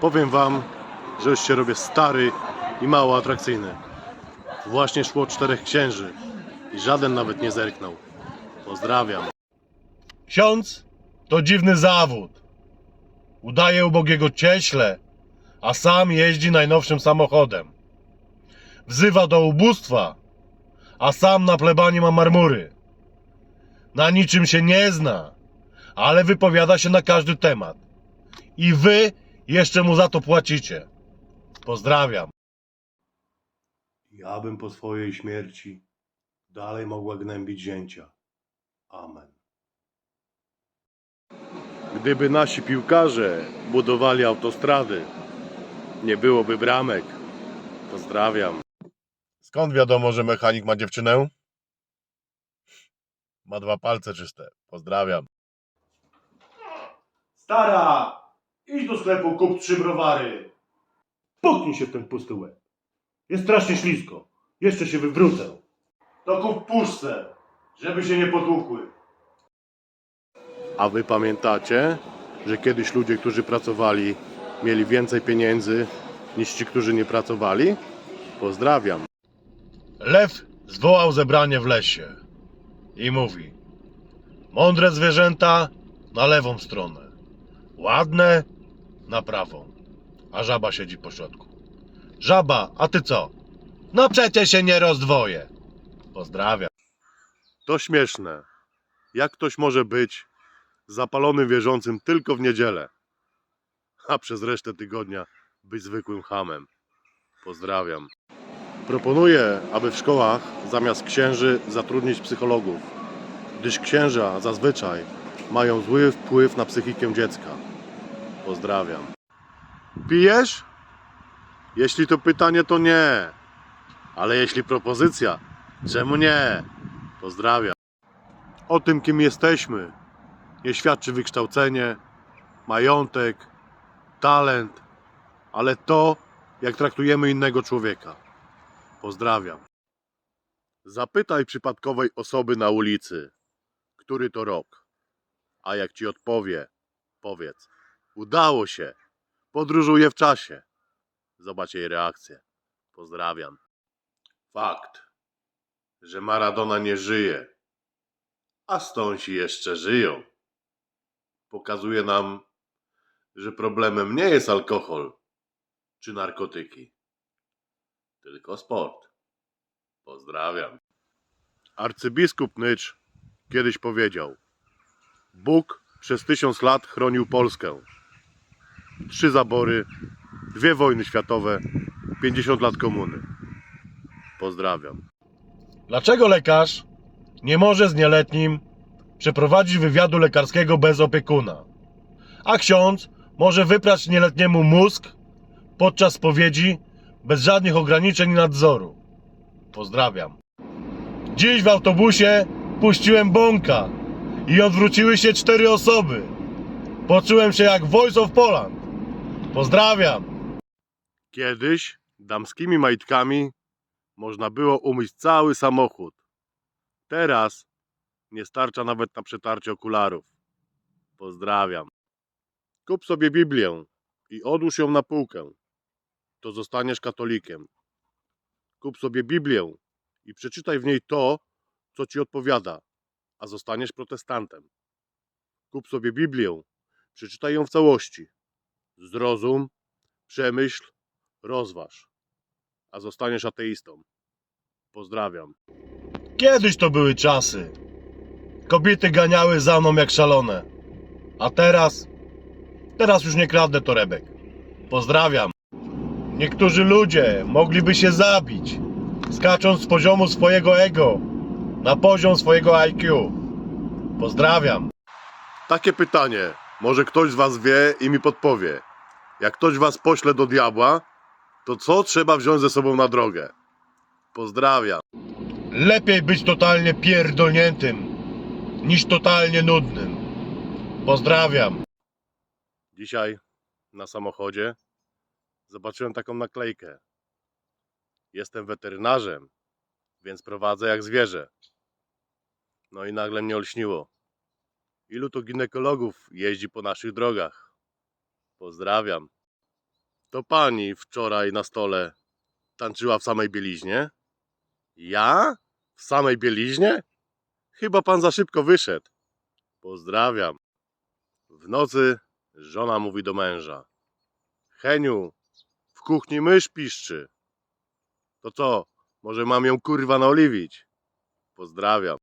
Powiem wam, że już się robię stary i mało atrakcyjny. Właśnie szło czterech księży i żaden nawet nie zerknął. Pozdrawiam. Ksiądz to dziwny zawód. Udaje ubogiego cieśle, a sam jeździ najnowszym samochodem. Wzywa do ubóstwa, a sam na plebanii ma marmury. Na niczym się nie zna, ale wypowiada się na każdy temat. I wy jeszcze mu za to płacicie. Pozdrawiam. Ja bym po swojej śmierci dalej mogła gnębić zięcia. Amen. Gdyby nasi piłkarze budowali autostrady, nie byłoby bramek. Pozdrawiam. Skąd wiadomo, że mechanik ma dziewczynę? Ma dwa palce czyste. Pozdrawiam. Stara! Idź do sklepu, kup trzy browary. Puknij się w ten pusty łeb. Jest strasznie ślisko. Jeszcze się wywrócę. To kup puszce, żeby się nie potłukły. A wy pamiętacie, że kiedyś ludzie, którzy pracowali, mieli więcej pieniędzy niż ci, którzy nie pracowali? Pozdrawiam. Lew zwołał zebranie w lesie i mówi: Mądre zwierzęta na lewą stronę, ładne na prawą, a żaba siedzi po środku. Żaba, a ty co? No przecież się nie rozdwoję. Pozdrawiam. To śmieszne. Jak ktoś może być zapalonym wierzącym tylko w niedzielę, a przez resztę tygodnia być zwykłym hamem? Pozdrawiam. Proponuję, aby w szkołach zamiast księży zatrudnić psychologów, gdyż księża zazwyczaj mają zły wpływ na psychikę dziecka. Pozdrawiam. Pijesz? Jeśli to pytanie, to nie. Ale jeśli propozycja, czemu nie? Pozdrawiam. O tym, kim jesteśmy, nie świadczy wykształcenie, majątek, talent, ale to, jak traktujemy innego człowieka. Pozdrawiam. Zapytaj przypadkowej osoby na ulicy, który to rok. A jak ci odpowie, powiedz: Udało się, podróżuję w czasie. Zobacz jej reakcję. Pozdrawiam. Fakt, że Maradona nie żyje, a stąsi jeszcze żyją, pokazuje nam, że problemem nie jest alkohol czy narkotyki, tylko sport. Pozdrawiam. Arcybiskup Nycz kiedyś powiedział: Bóg przez tysiąc lat chronił Polskę. Trzy zabory, dwie wojny światowe, 50 lat komuny. Pozdrawiam. Dlaczego lekarz nie może z nieletnim przeprowadzić wywiadu lekarskiego bez opiekuna? A ksiądz może wyprać nieletniemu mózg podczas spowiedzi bez żadnych ograniczeń i nadzoru. Pozdrawiam. Dziś w autobusie puściłem bąka i odwróciły się cztery osoby. Poczułem się jak Voice of Poland. Pozdrawiam. Kiedyś damskimi majtkami można było umyć cały samochód. Teraz nie starcza nawet na przetarcie okularów. Pozdrawiam. Kup sobie Biblię i odłóż ją na półkę. To zostaniesz katolikiem. Kup sobie Biblię i przeczytaj w niej to, co ci odpowiada, a zostaniesz protestantem. Kup sobie Biblię, przeczytaj ją w całości. Zrozum, przemyśl, rozważ, a zostaniesz ateistą. Pozdrawiam. Kiedyś to były czasy. Kobiety ganiały za mną jak szalone. A teraz? Teraz już nie kradnę torebek. Pozdrawiam. Niektórzy ludzie mogliby się zabić, skacząc z poziomu swojego ego na poziom swojego IQ. Pozdrawiam. Takie pytanie. Może ktoś z Was wie i mi podpowie. Jak ktoś Was pośle do diabła, to co trzeba wziąć ze sobą na drogę? Pozdrawiam. Lepiej być totalnie pierdolniętym niż totalnie nudnym. Pozdrawiam. Dzisiaj na samochodzie zobaczyłem taką naklejkę. Jestem weterynarzem, więc prowadzę jak zwierzę. No i nagle mnie olśniło. Ilu to ginekologów jeździ po naszych drogach? Pozdrawiam. To pani wczoraj na stole tańczyła w samej bieliźnie? Ja? W samej bieliźnie? Chyba pan za szybko wyszedł. Pozdrawiam. W nocy żona mówi do męża. Heniu, w kuchni mysz piszczy. To co, może mam ją kurwa naoliwić? Pozdrawiam.